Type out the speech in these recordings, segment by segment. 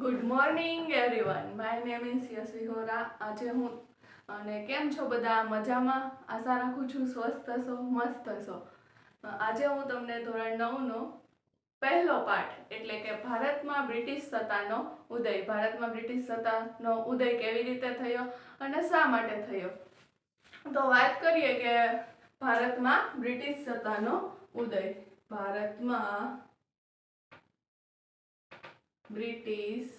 Good morning everyone my name is Yashvi Hora આજે હું, અને કેમ છો બધા? મજામાં? આશા રાખું છું સ્વસ્થ હશો, મસ્ત હશો. આજે હું તમને ધોરણ નવનો પહેલો પાઠ, એટલે કે ભારતમાં બ્રિટિશ સત્તાનો ઉદય. ભારતમાં બ્રિટિશ સત્તાનો ઉદય કેવી રીતે થયો અને શા માટે થયો? તો વાત કરીએ કે ભારતમાં બ્રિટિશ સત્તાનો ઉદય. ભારતમાં બ્રિટિશ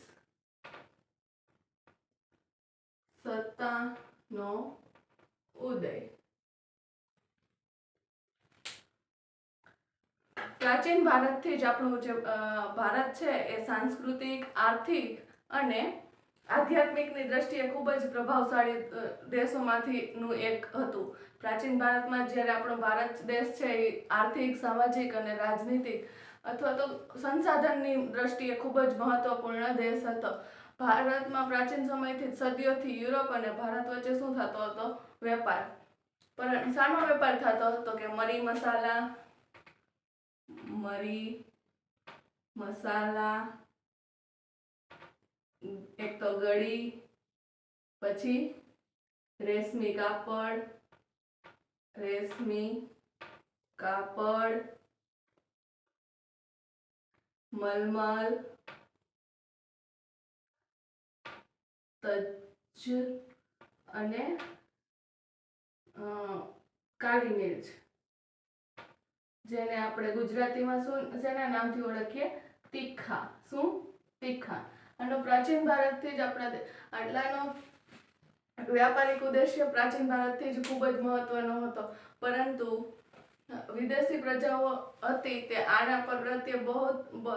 સત્તાનો ઉદય. પ્રાચીન ભારતથી જ આપણું જે ભારત છે એ સાંસ્કૃતિક, આર્થિક અને આધ્યાત્મિકની દ્રષ્ટિએ ખૂબ જ પ્રભાવશાળી દેશોમાંથીનું એક હતું. પ્રાચીન ભારતમાં જ્યારે આપણો ભારત દેશ છે એ આર્થિક, સામાજિક અને રાજનીતિક અથવા તો સંસાધનની દ્રષ્ટિએ ખૂબ જ મહત્વપૂર્ણ દેશ હતો. ભારતમાં પ્રાચીન સમયથી સદીઓથી યુરોપ અને ભારત વચ્ચે શું થતો હતો? વેપાર. પણ શાનો વેપાર થતો હતો કે મરી મસાલા મરી મસાલા, એક તો ગળી, પછી રેશમી કાપડ રેશમી કાપડ મલમલ તજ અને કાળી મિર્ચ. જેને આપણે ગુજરાતીમાં શું, શેના નામથી ઓળખીએ? તીખા. શું? તીખા. અને પ્રાચીન ભારતથી જ આપણા આટલાનો વ્યાપારિક ઉદ્દેશ્ય પ્રાચીન ભારતથી જ ખૂબ જ મહત્વનો હતો. પરંતુ વિદેશી પ્રજાઓ હતી તે આના પર પ્રત્યે બહુ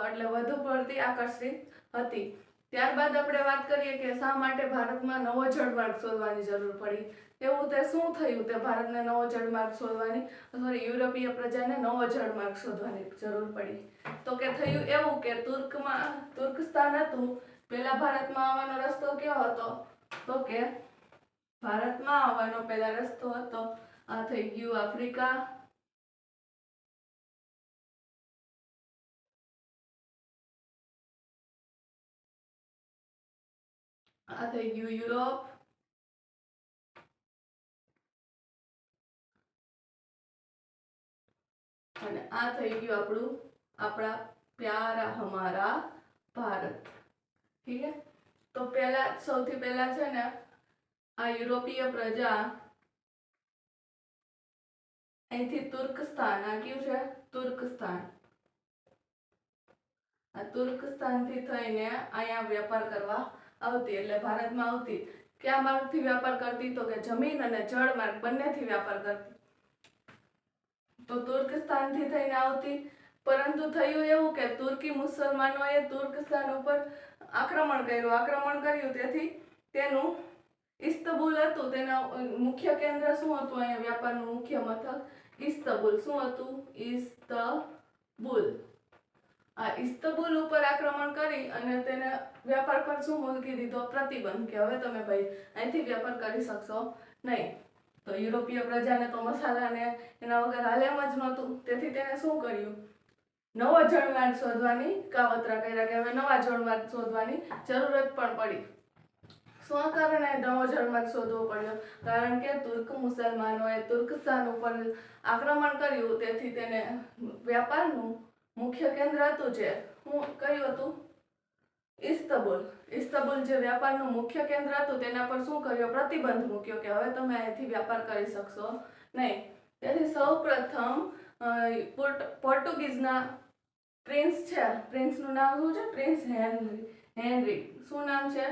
એટલે વધુ પડતી આકર્ષિત હતી. ત્યારબાદ આપણે વાત કરીએ કે શા માટે ભારતમાં નવો જળમાર્ગ શોધવાની જરૂર પડી? એવું તે શું થયું તે ભારતને નવો જળમાર્ગ શોધવાની સોરી યુરોપીય પ્રજાને નવો જળમાર્ગ શોધવાની જરૂર પડી? તો કે થયું એવું કે તુર્કમાં, તુર્કસ્તાન હતું પહેલાં ભારતમાં આવવાનો રસ્તો કયો હતો? તો કે ભારતમાં આવવાનો પહેલાં રસ્તો હતો, આ થઈ ગયું આફ્રિકા આ થઈ ગયું અને આ થઈ ગયું આપણું, આપણા પ્યારા હમારા ભારત. ઠીક હે? તો પહેલા, સૌથી પહેલા છે ને, આ યુરોપીય પ્રજા અહીંથી તુર્કસ્તાન, આ કયું છે? તુર્કસ્તાન. આ તુર્કસ્તાનથી થઈને અહીંયા વેપાર કરવા આવતી એટલે ભારતમાં આવતી. કયા માર્ગથી વ્યાપાર કરતી તો કે જમીન અને જળ માર્ગ બંનેથી વ્યાપાર કરતી. તો તુર્કસ્તાનથી થઈને આવતી. પરંતુ થયું એવું કે તુર્કી મુસલમાનોએ તુર્કસ્તાન ઉપર આક્રમણ કર્યું. આક્રમણ કર્યું તેથી તેનું ઇસ્તબુલ હતું. તેના મુખ્ય કેન્દ્ર શું હતું? અહીંયા વ્યાપારનું મુખ્ય મથક ઇસ્તબુલ. શું હતું? ઇસ્તબુલ. આ ઇસ્તબુલ ઉપર આક્રમણ કરી અને તેને વ્યાપાર પર શું મૂકી દીધો પ્રતિબંધ કે હવે તમે ભાઈ અહીંથી વેપાર કરી શકશો નહીં. તો યુરોપીય પ્રજાને તો મસાલાને એના વગર હાલ એમ જ નહોતું. તેથી તેને શું કર્યું? નવો જળમાર્ગ શોધવાની કાવતરા કર્યા કે હવે નવા જળમાર્ગ શોધવાની જરૂરત પણ પડી. શું કારણે નવો જળમાર્ગ શોધવો પડ્યો? કારણ કે તુર્ક મુસલમાનોએ તુર્કસ્તાન ઉપર આક્રમણ કર્યું. તેથી તેને વ્યાપારનું મુખ્ય કેન્દ્ર હતું જે. હું કહ્યું હતું ઇસ્તબુલ. ઇસ્તબુલ જે વ્યાપારનું મુખ્ય કેન્દ્ર હતું, તેના પર શું કર્યો? પ્રતિબંધ મૂક્યો કે હવે તમે અહીંથી વ્યાપાર કરી શકશો નહીં. તેથી સૌ પ્રથમ પોર્ટુગીઝના પ્રિન્સ છે. પ્રિન્સનું નામ શું છે? Prince Henry. હેનરી. શું નામ છે?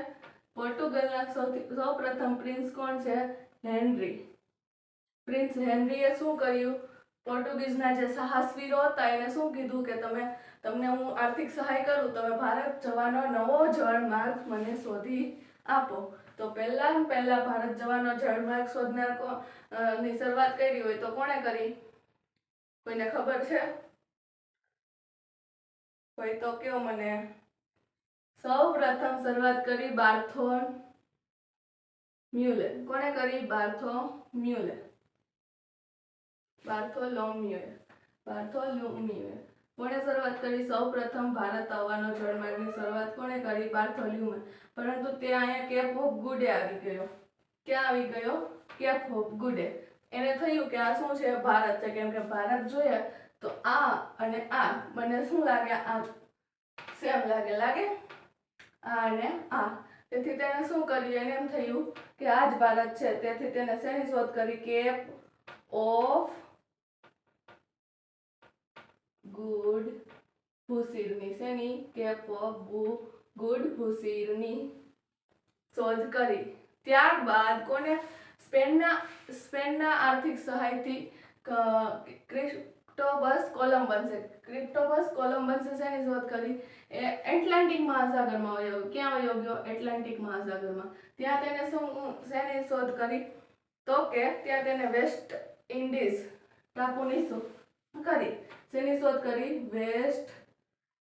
પોર્ટુગલના સૌથી સૌ પ્રથમ પ્રિન્સ કોણ છે? હેનરી. પ્રિન્સ હેનરીએ શું કર્યું? પોર્ટુગીઝના જે સાહસવીરો હતા, એને શું કીધું કે તમે તમને હું આર્થિક સહાય કરું, તમે ભારત જવાનો નવો જળમાર્ગ મને શોધી આપો. તો પહેલા પહેલાં ભારત જવાનો જળમાર્ગ શોધનારની શરૂઆત કરી હોય તો કોણે કરી? કોઈને ખબર છે? કોઈ તો કયો મને. સૌ પ્રથમ શરૂઆત કરી બાર્થોન મ્યુલે કોણે કરી? બાર્થો મ્યુલે બાર્થોલોમ્યુએ બાર્થોલોમ્યુએ કોણે શરૂઆત કરી? સૌ પ્રથમ ભારત આવવાનો જળમાર્ગની શરૂઆત કોણે કરી? બાર્થોલ્યુમાં. પરંતુ તે અહીંયા કેપ ઓફ ગુડે આવી ગયો? ક્યાં આવી ગયો? Cape of Good? એને થયું કે આ શું છે? ભારત. છે કેમ કે ભારત જોઈએ તો આ અને આ. મને શું લાગે? આ. સેમ લાગે. લાગે? આ અને આ. તેથી તેને શું કર્યું? એને એમ થયું કે આ જ ભારત છે. તેથી તેને શેની શોધ કરી? કેપ ઓફ ગુડ ભૂસીરની શેની કે ઓફ ગુડ ભૂસીરની શોધ કરી. ત્યારબાદ કોને? સ્પેનના સ્પેનના આર્થિક સહાયથી ક્રિસ્ટોબસ ક્રિપ્ટોબસ ક્રિસ્ટોબસ કોલમ્બન્સે શેની શોધ કરી. એ એટલાન્ટિક મહાસાગરમાં વયો, ક્યાં વયો ગયો? એટલાન્ટિક મહાસાગરમાં. ત્યાં તેને શું શેની શોધ કરી? તો કે ત્યાં તેને વેસ્ટ ઇન્ડિઝ ટાપુની શોધ કરી. શેની શોધ કરી? વેસ્ટ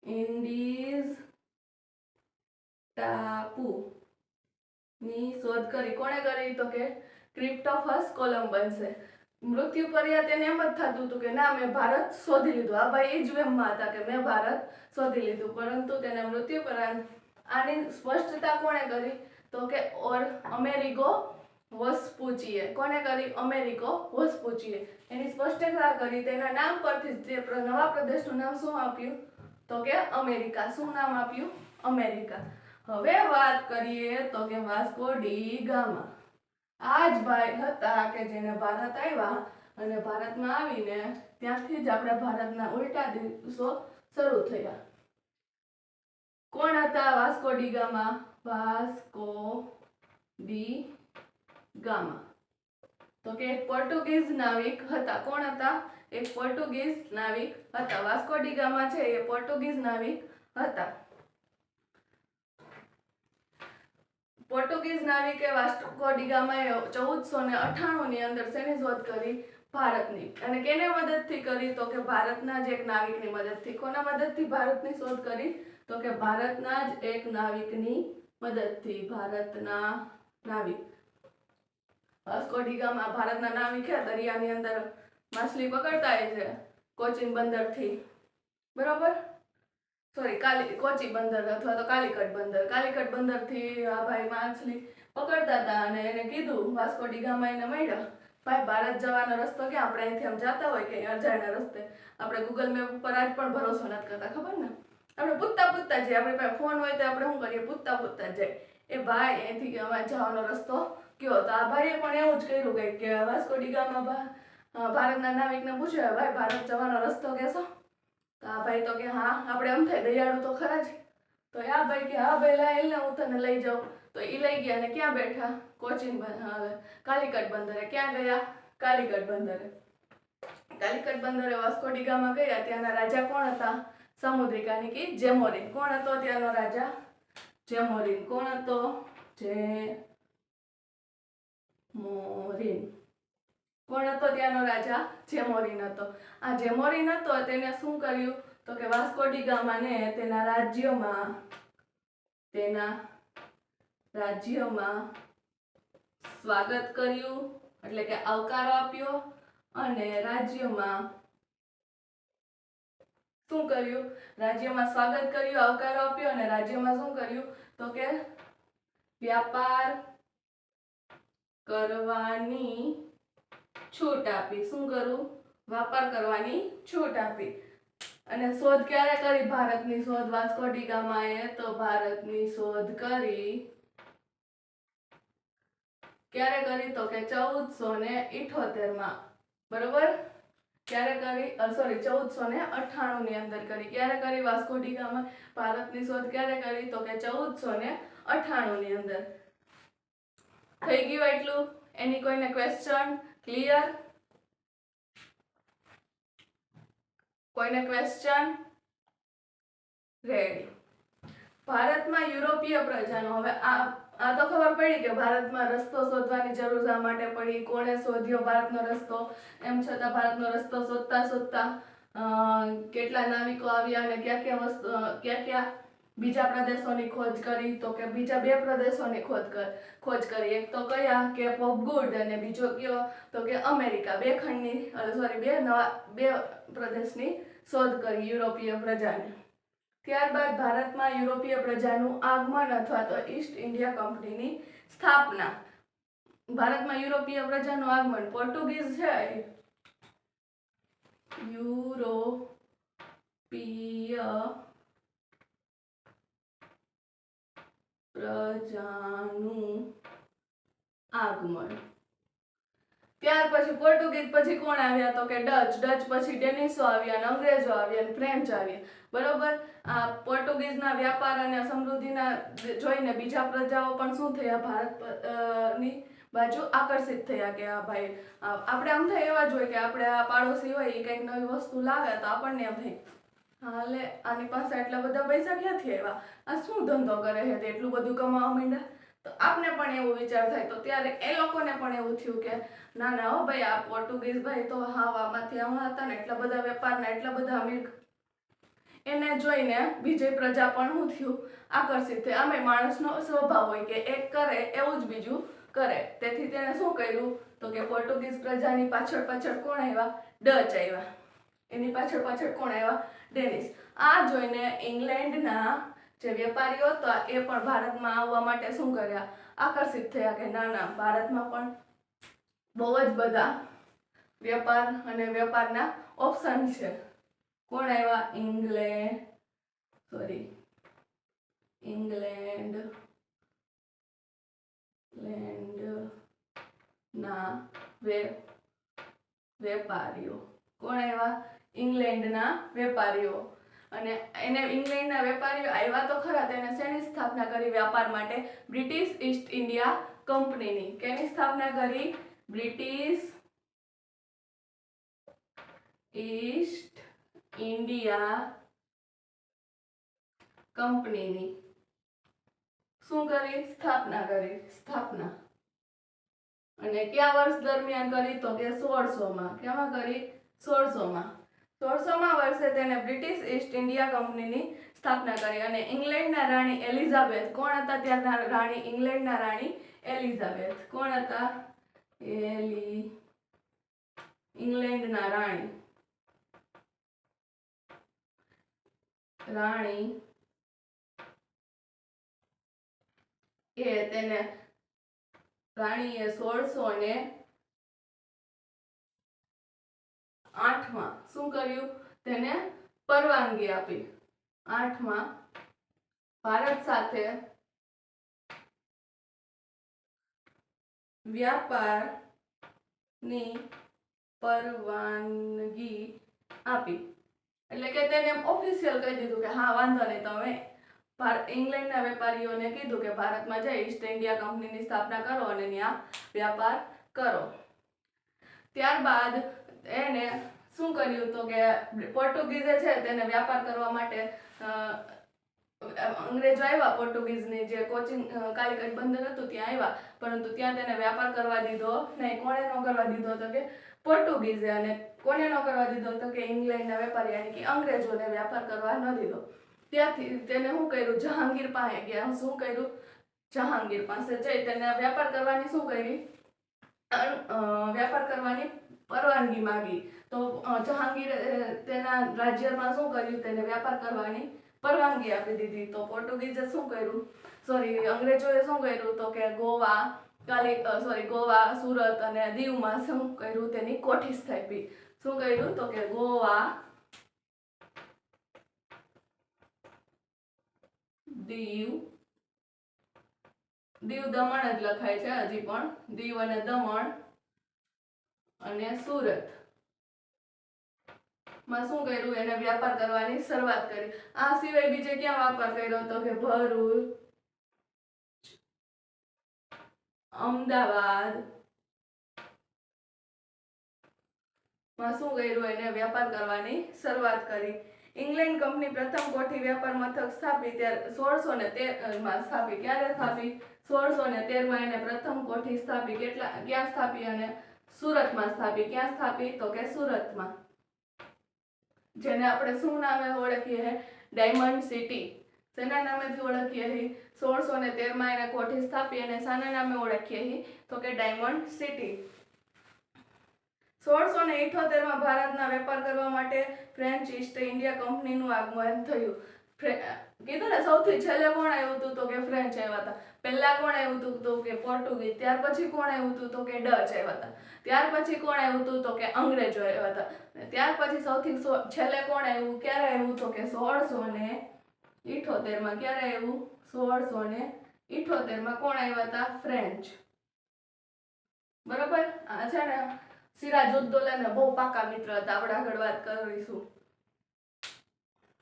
ઇન્ડિઝ ટાપુ. ની શોધ કરી. કોણે કરી તો કે ક્રિપ્ટોફસ કોલમ્બન્સે મૃત્યુ પર્યા તેને એમ જ થતું હતું કે ના, મેં ભારત શોધી લીધું. આ ભાઈ એ જ વેમમાં હતા કે મેં ભારત શોધી લીધું. પરંતુ તેને મૃત્યુ પર આની સ્પષ્ટતા કોણે કરી? તો કે ઓર અમેરિકો વસ્પુચીએ કોને કરી? અમેરિકો વસ્પુચીએ એની સ્પષ્ટતા કરી તેના નામ પરથી તે નવા પ્રદેશનું નામ શું આપ્યું? તો કે અમેરિકા. શું નામ આપ્યું? અમેરિકા. હવે વાત કરીએ તો કે વાસ્કો ડી ગામા. આ જ ભાઈ હતા કે જેને ભારત આવ્યા અને ભારતમાં આવીને ત્યાંથી જ આપણા ભારતના ઉલટા દિવસો શરૂ થયા. કોણ હતા Vasco da Gama? Vasco da Gama. તો કે પોર્ટુગીઝ નાવિક હતા. કોણ હતા? એક પોર્ટુગીઝ નાવિક હતા. વાસ્કો ડી ગામા છે. એ પોર્ટુગીઝ નાવિક હતા. પોર્ટુગીઝ નાવિકે વાસ્કો ડી ગામાએ ચૌદસો ને અઠ્ઠાણું ની અંદર શેની શોધ કરી? ભારતની. અને કેને મદદથી કરી? તો કે ભારતના જ એક નાવિકની મદદથી. કોના મદદથી ભારતની શોધ કરી? તો કે ભારતના જ એક નાવિકની મદદથી. ભારતના નાવિક. વાસ્કો ડીગામાં ભારતના નાવિક દરિયાની અંદર માછલી પકડતા હોય છે, કોચિન બંદરથી. બરોબર? સોરી કાલી, કોચી બંદર અથવા તો કાલીકટ બંદર. કાલીકટ બંદરથી આ ભાઈ માછલી પકડતા હતા અને એને કીધું વાસ્કો ડીગામાં એને મળ્યા. ભાઈ, ભારત જવાનો રસ્તો કે આપણે અહીંથી આમ જતા હોય કે અજાણ્યા રસ્તે. આપણે ગૂગલ મેપ ઉપર આજ પણ ભરોસો નથી કરતા, ખબર ને? આપણે પૂછતા પૂછતા જઈએ. આપણી પાસે ફોન હોય તો આપણે શું કરીએ? પૂછતા પૂછતા જાય એ ભાઈ, અહીંથી અમારે જવાનો રસ્તો કયો? તો આ ભાઈએ પણ એવું જ કર્યું કે વાસ્કો ડીગામાં ભારતના નાવિકને પૂછ્યું, ભાઈ, ભારત જવાનો રસ્તો કહેશો તો આ ભાઈ તો કે, હા, આપણે એમ થાય દયાળુ તો ખરા જ. તો આ ભાઈ કે, હા, ભાઈ લાય ને હું તને લઈ જાઉં. તો એ લઈ ગયા ને ક્યાં બેઠા? કોચિન કાલીકટ બંદરે. ક્યાં ગયા? કાલિકટ બંદરે. કાલીકટ બંદરે વાસ્કો ડીગામાં ગયા. ત્યાંના રાજા કોણ હતા? સામુદ્રિકાની કે જેમોરિન. કોણ હતો ત્યાંનો રાજા? જેમોરિન. કોણ હતો? જે મોરિન. કોણ હતો ત્યાંનો રાજા? જેમોરિન હતો. આ જેમોરિન હતો, તેને શું કર્યું? તો કે વાસ્કો ડિગામાને તેના રાજ્યમાં તેના રાજ્યમાં સ્વાગત કર્યું, એટલે કે આવકારો આપ્યો અને રાજ્યમાં શું કર્યું? રાજ્યમાં સ્વાગત કર્યું, આવકારો આપ્યો અને રાજ્યમાં શું કર્યું? તો કે વ્યાપાર કરવાની છૂટ આપી. શું કરું? વાપર કરવાની છૂટ આપી. અને શોધ ક્યારે કરી? ભારતની શોધ. વાસ્કો ડીગામાએ તો ભારતની શોધ કરી. ક્યારે કરી? તો કે ચૌદસો ને ઇઠોતેરમાં. બરોબર? ક્યારે કરી? સોરી ચૌદસો ને અઠાણું ની અંદર કરી. ક્યારે કરી? Vasco da Gama? ભારતની શોધ ક્યારે કરી? તો કે ચૌદસો ને અઠાણું ની અંદર. થઈ ગયું એટલું એની કોઈને ક્વેશ્ચન ક્લિયર કોઈને ક્વેશ્ચન રેડી ભારતમાં યુરોપીય પ્રજાનો, હવે આ આ તો ખબર પડી કે ભારતમાં રસ્તો શોધવાની જરૂર શા માટે પડી? કોણે શોધ્યો ભારતનો રસ્તો? એમ છતાં ભારતનો રસ્તો શોધતા શોધતા કેટલા નાવિકો આવ્યા અને ક્યાં ક્યાં વસ્તુ, ક્યાં ક્યાં બીજા પ્રદેશોની ખોજ કરી, તો કે બીજા બે પ્રદેશોની ખોજ ખોજ કરી. એક તો કયા કે પોપ ગુડ અને બીજો કયો? તો કે અમેરિકા બે ખંડની સોરી બે નવા, બે પ્રદેશની શોધ કરી યુરોપીય પ્રજાને. ત્યારબાદ ભારતમાં યુરોપીય પ્રજાનું આગમન અથવા તો ઈસ્ટ ઇન્ડિયા કંપનીની સ્થાપના. ભારતમાં યુરોપીય પ્રજાનું આગમન પોર્ટુગીઝ છે. યુરોપીય પ્રજાનું આગમન. ત્યાર પછી પોર્ટુગીઝ પછી કોણ આવ્યા? તો કે ડચ. ડચ પછી ડેનિસો આવ્યા અને અંગ્રેજો આવ્યા ફ્રેન્ચ આવ્યા. બરોબર? આ પોર્ટુગીઝના વ્યાપાર અને સમૃદ્ધિના જોઈને બીજા પ્રજાઓ પણ શું થયા? ભારતની બાજુ આકર્ષિત થયા કે આ ભાઈ આપણે આમ થાય એવા જોઈએ કે આપણે આ પાડોશી હોય, એ કંઈક નવી વસ્તુ લાવે તો આપણને એમ થાય. હાલે આની પાસે આટલા બધા પૈસા ક્યાંથી આવ્યા? આ શું ધંધો કરે છે તે? એટલું બધું કમાવા માંડ્યા? તો આપને પણ એવો વિચાર થાય. તો ત્યારે એ લોકોને પણ એવું થયું કે, ના ના, હો ભાઈ, આ પોર્ટુગીઝ ભાઈ તો હા આમાંથી આમાં હતા ને, એટલા બધા વેપારના, એટલા બધા અમીર. એને જોઈને બીજી પ્રજા પણ હું થયું? આકર્ષિત થઈ અમે માણસનો સ્વભાવ હોય કે એક કરે, એવું જ બીજું કરે. તેથી તેણે શું કર્યું? તો કે પોર્ટુગીઝ પ્રજાની પાછળ પાછળ કોણ આવ્યા? ડચ આવ્યા. એની પાછળ પાછળ કોણ આવ્યા? ડેનિસ. આ જોઈને ઇંગ્લેન્ડના જે વેપારીઓ હતા, એ પણ ભારતમાં આવવા માટે શું કર્યા? આકર્ષિત થયા કે ના ના, ભારતમાં પણ બહુ જ બધા વેપાર અને વેપારના ઓપ્શન છે. કોણ આવ્યા? ઇંગ્લેન્ડ. સોરી. ઇંગ્લેન્ડ. લેન્ડ ના વેપારીઓ. કોણ આવ્યા? ઇંગ્લેન્ડના વેપારીઓ. અને એને ઇંગ્લેન્ડના વેપારીઓ આવ્યા તો ખરા તેને શેની સ્થાપના કરી વ્યાપાર માટે? બ્રિટિશ ઈસ્ટ ઇન્ડિયા કંપનીની. કેની સ્થાપના કરી? બ્રિટિશ ઈસ્ટ ઇન્ડિયા કંપનીની. શું કરી? સ્થાપના કરી. સ્થાપના. અને કયા વર્ષ દરમિયાન કરી? તો કે સોળસોમાં. કેમાં કરી? સોળસોમાં. સોળસોમાં વર્ષે તેને બ્રિટિશ ઈસ્ટ ઇન્ડિયા કંપનીની સ્થાપના કરી અને ઇંગ્લેન્ડના રાણી એલિઝાબેથ, કોણ હતા ત્યારના રાણી ઇંગ્લેન્ડના રાણી એલિઝાબેથ? કોણ હતા? એલી, ઇંગ્લેન્ડના રાણી. રાણી એ તેને રાણીએ સોળસો ને આઠમાં. શું કર્યું? તેને પરવાનગી આપી. આઠમાં, ભારત સાથે વ્યાપારની પરવાનગી આપી. એટલે કે તેને ઓફિશિયલ કહી દીધું કે હા, વાંધો નહીં તમે. ભારત ઇંગ્લેન્ડના વેપારીઓને કીધું કે ભારતમાં જઈ ઈસ્ટ ઇન્ડિયા કંપનીની સ્થાપના કરો અને ત્યાં વ્યાપાર કરો. ત્યારબાદ એને શું કર્યું તો કે પોર્ટુગીઝે છે તેને વ્યાપાર કરવા માટે અંગ્રેજો આવ્યા પોર્ટુગીઝની જે કોચિંગ કાલિકટ બંદર હતું ત્યાં આવ્યા, પરંતુ ત્યાં તેને વ્યાપાર કરવા દીધો નહીં, કોણે ન કરવા દીધો તો કે પોર્ટુગીઝે અને કોને ન કરવા દીધો તો કે ઇંગ્લેન્ડના વેપારી, યાની કે અંગ્રેજોને વ્યાપાર કરવા ન દીધો. ત્યાંથી તેને શું કર્યું? જહાંગીર પાસે ગયા. શું કર્યું? જહાંગીર પાસે જઈ તેને વ્યાપાર કરવાની શું કરી? વ્યાપાર કરવાની પરવાનગી માંગી. તો જહાંગીરે તેના રાજ્યમાં શું કર્યું? તેને વ્યાપાર કરવાની પરવાનગી આપી દીધી. તો પોર્ટુગીઝે શું કર્યું? સોરી અંગ્રેજોએ શું કર્યું? તો કે ગોવા, કાલી સોરી ગોવા, સુરત અને દીવમાં શું કર્યું? તેની કોઠી સ્થાપી. શું કર્યું? તો કે ગોવા, દીવ દીવ દમણ જ લખાય છે હજી પણ. દીવ અને દમણ અને સુરત. માં શું કર્યું? એને વ્યાપાર કરવાની શરૂઆત કરી. આ સિવાય બીજે ક્યાં વ્યાપાર કર્યો તો કે ભરૂચ, અમદાવાદ. માં શું કર્યું? એને વ્યાપાર કરવાની શરૂઆત કરી. ઇંગ્લેન્ડ કંપની પ્રથમ કોઠી વ્યાપાર મથક સ્થાપી ત્યારે સોળસો ને તેરમાં સ્થાપી. ક્યારે સ્થાપી? સોળસો ને તેરમાં એને પ્રથમ કોઠી સ્થાપી. કેટલા, ક્યાં સ્થાપી અને સુરતમાં સ્થાપી. ક્યાં સ્થાપી? તો કે સુરતમાં. જેને આપણે શું નામે ઓળખીએ છે ડાયમંડ સિટી શેના નામેથી ઓળખીએ છીએ સોળસો ને તેરમાં એને કોઠી સ્થાપી અને શાના નામે ઓળખીએ છીએ તો કે ડાયમંડ સિટી સોળસો ને ઇઠોતેરમાં ભારતના વેપાર કરવા માટે ફ્રેન્ચ ઈસ્ટ ઇન્ડિયા કંપનીનું આગમન થયું. કીધું ને, સૌથી છેલ્લે કોણ આવ્યું હતું? તો કે ફ્રેન્ચ આવ્યા હતા. પહેલા કોણ આવ્યું હતું? તો કે પોર્ટુગીઝ ત્યાર પછી કોણ આવ્યું હતું? તો કે ડચ આવ્યા હતા. ત્યાર પછી કોણ આવ્યું હતું? તો કે અંગ્રેજો આવ્યા હતા. ત્યાર પછી સૌથી છેલ્લે કોણ આવ્યું? ક્યારે આવ્યું? તો કે સોળસો ને ઇઠોતેરમાં. ક્યારે આવ્યું? સોળસો ને ઇઠોતેરમાં. કોણ આવ્યા હતા? ફ્રેન્ચ. બરોબર? આ છે ને સિરાજ ઉદ્દૌલાના બહુ પાકા મિત્ર હતા. આપણે આગળ વાત કરીશું.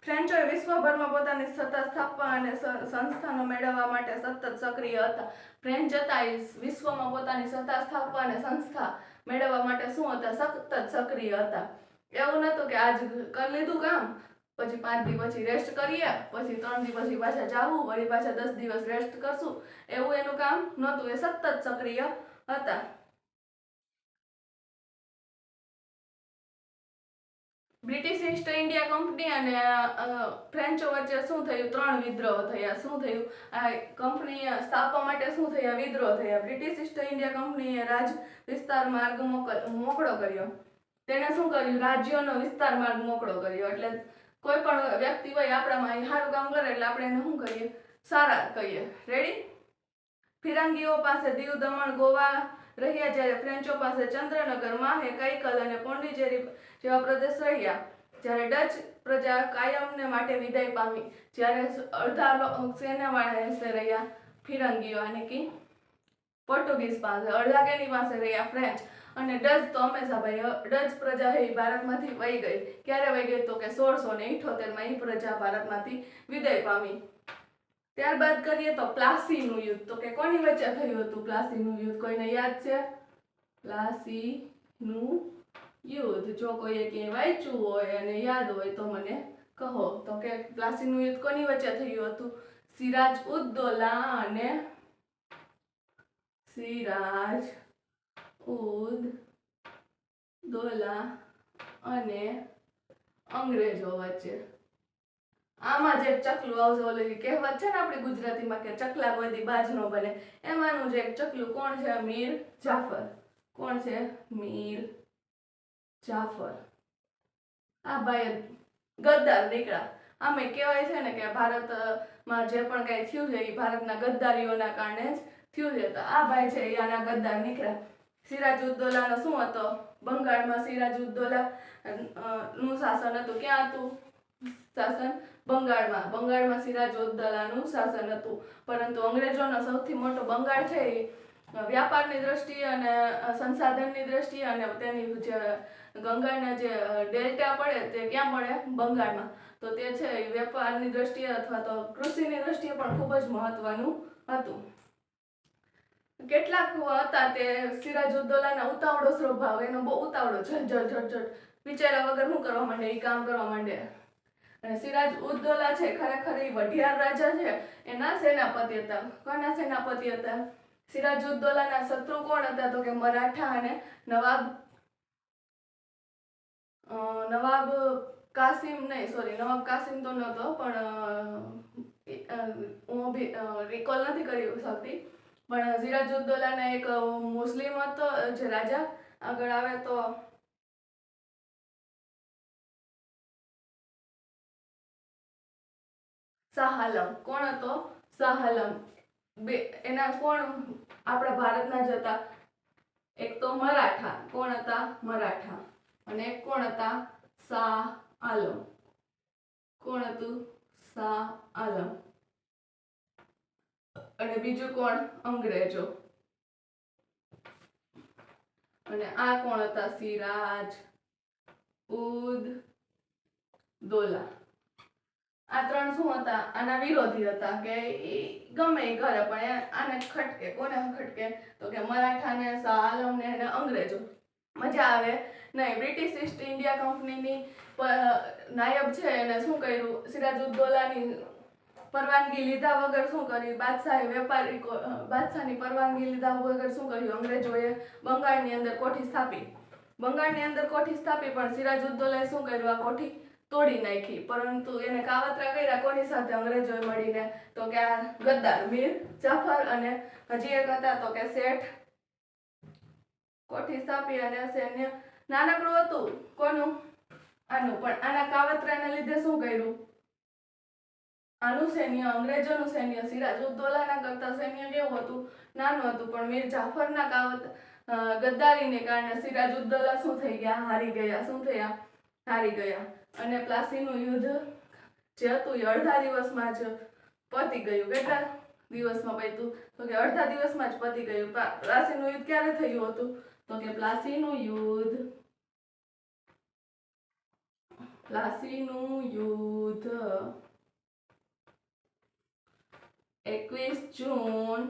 ફ્રેન્ચોએ વિશ્વભરમાં પોતાની સત્તા સ્થાપવા અને સંસ્થાનો મેળવવા માટે સતત સક્રિય હતા. ફ્રેન્ચ હતા એ વિશ્વમાં પોતાની સત્તા સ્થાપવા અને સંસ્થા મેળવવા માટે શું હતા? સતત સક્રિય હતા. એવું નતું કે આજ કરી લીધું કામ, પછી પાંચ દિવસ પછી રેસ્ટ કરીએ, પછી ત્રણ દિવસ પછી પાછા જાવું, વળી પાછા દસ દિવસ રેસ્ટ કરશું. એવું એનું કામ નહોતું. એ સતત સક્રિય હતા. બ્રિટિશ ઈસ્ટ ઇન્ડિયા કંપની અને ફ્રેન્ચો વચ્ચે શું થયું? ત્રણ વિદ્રોહ થયા. શું થયું? આ કંપની સ્થાપવા માટે શું થયા? વિદ્રોહ થયા. બ્રિટિશ ઈસ્ટ ઇન્ડિયા કંપનીએ રાજ વિસ્તાર માર્ગ મોકળો કર્યો. તેણે શું કર્યું? રાજ્યોનો વિસ્તાર માર્ગ મોકળો કર્યો. એટલે કોઈ પણ વ્યક્તિ હોય આપણામાં અહીં સારું કામ કરે એટલે આપણે એને શું કરીએ સારા કહીએ. રેડી ફિરંગીઓ પાસે દીવ દમણ, ગોવા રહ્યા જ્યારે ફ્રેન્ચો પાસે ચંદ્રનગરમાં કૈકલ અને પોંડિચેરી જેવા પ્રદેશ રહ્યા. જ્યારે ડચ પ્રજા કાયમને માટે વિદાય પામી, જ્યારે અડધા એસે રહ્યા ફિરંગીઓ અને કે પોર્ટુગીઝ પાસે. અડધા કેની પાસે રહ્યા ફ્રેન્ચ અને ડચ તો હંમેશા ભાઈ ડચ પ્રજા એ ભારતમાંથી વહી ગઈ. ક્યારે વહી ગઈ તો કે સોળસો ને ઇઠોતેરમાં એ પ્રજા ભારતમાંથી વિદાય પામી. ત્યારબાદ કરીએ તો પ્લાસીનું યુદ્ધ. તો કે કોની વચ્ચે થયું હતું પ્લાસીનું યુદ્ધ? કોઈને યાદ છે? પ્લાસીનું યુદ્ધ. જો કોઈએ ક્યાંય વાંચ્યું હોય અને યાદ હોય તો મને કહો. તો કે પ્લાસીનું યુદ્ધ કોની વચ્ચે થયું હતું? સિરાજ ઉદ્દોલા અને સિરાજ ઉદ દોલા અને અંગ્રેજો વચ્ચે. આમાં જે ચકલું આવશે, ઓલી કહેવત છે ને આપણી ગુજરાતીમાં કે ચકલા કોઈ દી બાજ ન બને. એમાંનું જે ચકલું, કોણ છે? મીર જાફર. કોણ છે? મીર જાફર. આ ભાઈ ગદ્દાર દીકરા આમે કહેવાય છે ને કે ભારતમાં જે પણ કાંઈ થયું છે, એ ભારતના ગદ્દારીઓના કારણે જ થયું છે. તો આ ભાઈ છે એ આના ગદ્દાર નીકળ્યા. સિરાજ ઉદ્દૌલાનો શું હતો? બંગાળમાં સિરાજ ઉદ્દોલા નું શાસન હતું. ક્યાં હતું શાસન? બંગાળમાં. બંગાળમાં સિરાજોદ્દલાનું શાસન હતું. પરંતુ અંગ્રેજોનો સૌથી મોટો બંગાળ છે એ વ્યાપારની દ્રષ્ટિએ અને સંસાધનની દ્રષ્ટિએ અને તેની જે ગંગાના જે ડેલ્ટા પડે તે ક્યાં મળે? બંગાળમાં. તો તે છે એ વેપારની દ્રષ્ટિએ અથવા તો કૃષિની દ્રષ્ટિએ પણ ખૂબ જ મહત્વનું હતું. કેટલાક હતા તે સિરાજુદ્દોલાના ઉતાવળો સ્વભાવ, એનો બહુ ઉતાવળો ઝટ ઝટ ઝટ ઝટ વિચાર્યા વગર શું કરવા માંડે? એ કામ કરવા માંડે? અને સિરાજ ઉદ્દૌલા છે, ખરેખર એ વઢિયાર રાજા છે. એના સેનાપતિ હતા. કોના સેનાપતિ હતા? સિરાજ ઉદ્દોલાના શત્રુ કોણ હતા? તો કે મરાઠા અને નવાબ નવાબ કાસિમ નહીં સોરી નવાબ કાસિમ તો નહોતો, પણ હું રિકોલ નથી કરી શકતી. પણ સિરાજ ઉદ્દોલાના એક મુસ્લિમ હતો, જે રાજા આગળ આવે તો શાહ આલમ કોણ હતો? શાહ આલમ બે, એના કોણ આપણા ભારતના જ હતા? એક તો મરાઠા, કોણ હતા? મરાઠા. અને એક કોણ હતા? શાહ આલમ કોણ હતું? શાહ આલમ અને બીજું કોણ? અંગ્રેજો. અને આ કોણ હતા? સિરાજ, ઉદ, દોલા. આ ત્રણ શું હતા? આના વિરોધી હતા કે એ ગમે એ કરે પણ આને ખટકે, કોને ખટકે? તો કે મરાઠાને, શાહ અને અંગ્રેજો. મજા આવે. નહીં બ્રિટિશ ઈસ્ટ ઇન્ડિયા કંપનીની નાયબ છે એને શું કર્યું? સિરાજુદ્દોલાની પરવાનગી લીધા વગર શું કર્યું? બાદશાહે વેપારી બાદશાહની પરવાનગી લીધા વગર શું કર્યું? અંગ્રેજોએ બંગાળની અંદર કોઠી સ્થાપી. બંગાળની અંદર કોઠી સ્થાપી, પણ સિરાજુદ્દોલાએ શું કર્યું? આ કોઠી તોડી નાખી. પરંતુ એને કાવતરા કર્યા, કોની સાથે અંગ્રેજોએ મળીને? તો કે આ ગદ્દાર મીર જાફર અને હજી એક હતા, તો કે શેઠ કોઠી સ્થાપી અને સૈન્ય નાનકડું હતું. કોનું? આનું. પણ આના કાવતરાને લીધે શું કર્યું? આનું સૈન્ય, અંગ્રેજોનું સૈન્ય સિરાજુદ્દૌલાના કરતા સૈન્ય કેવું હતું. નાનું હતું, પણ મીર જાફરના કાવત ગદ્દારીને કારણે સિરાજ ઉદ્દોલા શું થઈ ગયા? હારી ગયા. શું થયા? હારી ગયા. અને પ્લાસીનું યુદ્ધ જે હતું એ અડધા દિવસમાં જ પતી ગયું કેટલા દિવસમાં પત્યું તો કે અડધા દિવસમાં જ પતી ગયું. પ્લાસીનું યુદ્ધ ક્યારે થયું હતું? તો કે પ્લાસીનું યુદ્ધ. પ્લાસીનું યુદ્ધ એકવીસ જૂન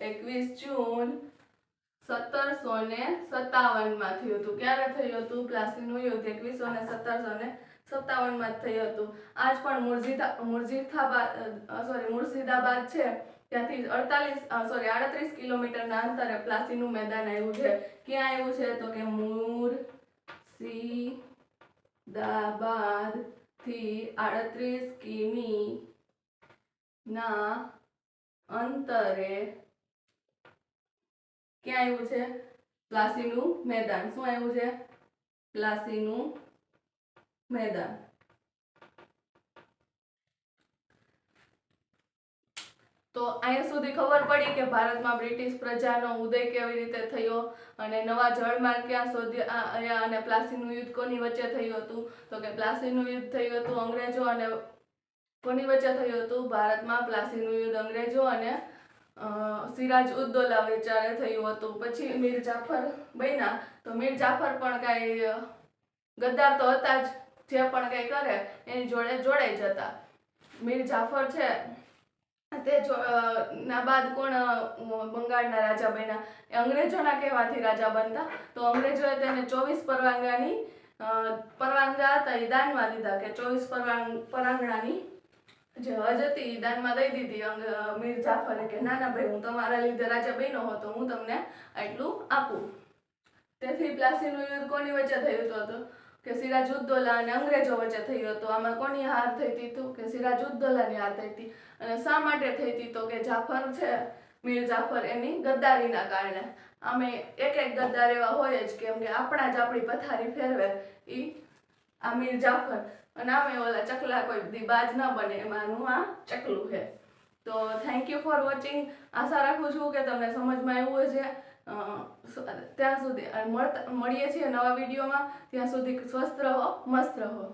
એકવીસ જૂન સત્તરસો ને સત્તાવનમાં થયું હતું. ક્યારે થયું હતું? પ્લાસીનું યુદ્ધ એકવીસો ને સત્તરસો ને સત્તાવનમાં જ થયું હતું. આજ પણ મુરઝીદા મુરઝીદાબાદ સોરી મુર્શિદાબાદ છે. ત્યાંથી અડતાલીસ સોરી આડત્રીસ કિલોમીટરના અંતરે પ્લાસીનું મેદાન આવ્યું છે. ક્યાં આવ્યું છે? તો કે મુર્શિદાબાદથી આડત્રીસ કિમી ના અંતરે ક્યાં આવ્યું છે? પ્લાસીનું મેદાન. શું આવ્યું છે? પ્લાસીનું મેદાન. તો અહીંયા સુધી ખબર પડી કે ભારતમાં બ્રિટિશ પ્રજાનો ઉદય કેવી રીતે થયો અને નવા જળમાર્ગ ક્યાં શોધ્યા અને પ્લાસીનું યુદ્ધ કોની વચ્ચે થયું હતું? તો કે પ્લાસીનું યુદ્ધ થયું હતું અંગ્રેજો અને કોની વચ્ચે થયું હતું? ભારતમાં પ્લાસીનું યુદ્ધ અંગ્રેજો અને સિરાજ ઉદ્દૌલા વેચાણે થયું હતું, પછી મીર જાફર બન્યા. તો મીર જાફર પણ કાંઈ ગદ્દાર તો હતા જ, જે પણ કંઈ કરે, એની જોડે જોડાઈ જતા. મીર જાફર છે, તે ના બાદ કોણ બંગાળના રાજા બન્યા. એ અંગ્રેજોના કહેવાથી રાજા બનતા. તો અંગ્રેજોએ તેને ચોવીસ પરવાનગાની પરવાંગા હતા, એ દાનમાં દીધા કે ચોવીસ પરવાંગ, પરાંગણાની જે હજ હતી એ દાનમાં દઈ દીધી, અંગ મીર જાફરે કે, ના ના, ભાઈ, હું તમારા લીધે રાજા બન્યો હતો હું તમને આટલું આપું. તેથી પ્લાસીનું યુદ્ધ કોની વચ્ચે થયું હતું? કે સિરાજુદ્દૌલા અને અંગ્રેજો વચ્ચે થયું હતું. આમાં કોની હાર થઈ હતી તો? કે સિરાજુદ્દૌલાની હાર થઈ હતી અને શા માટે થઈ હતી તો કે જાફર છે મીર જાફર એની ગદ્દારીના કારણે. અમે એક એક ગદ્દાર એવા હોય જ કેમ કે, આપણા જ આપણી પથારી ફેરવે. એ આ મીર જાફર અને આમે ઓલા ચકલા કોઈ દી બાજ ન બને એમાંનું આ ચકલું છે. તો થેન્ક યુ ફોર વોચિંગ આશા રાખું છું કે તમને સમજમાં આવ્યું હશે. ત્યાં સુધી મળતા, મળીએ છીએ નવા વિડીયોમાં. ત્યાં સુધી સ્વસ્થ રહો, મસ્ત રહો.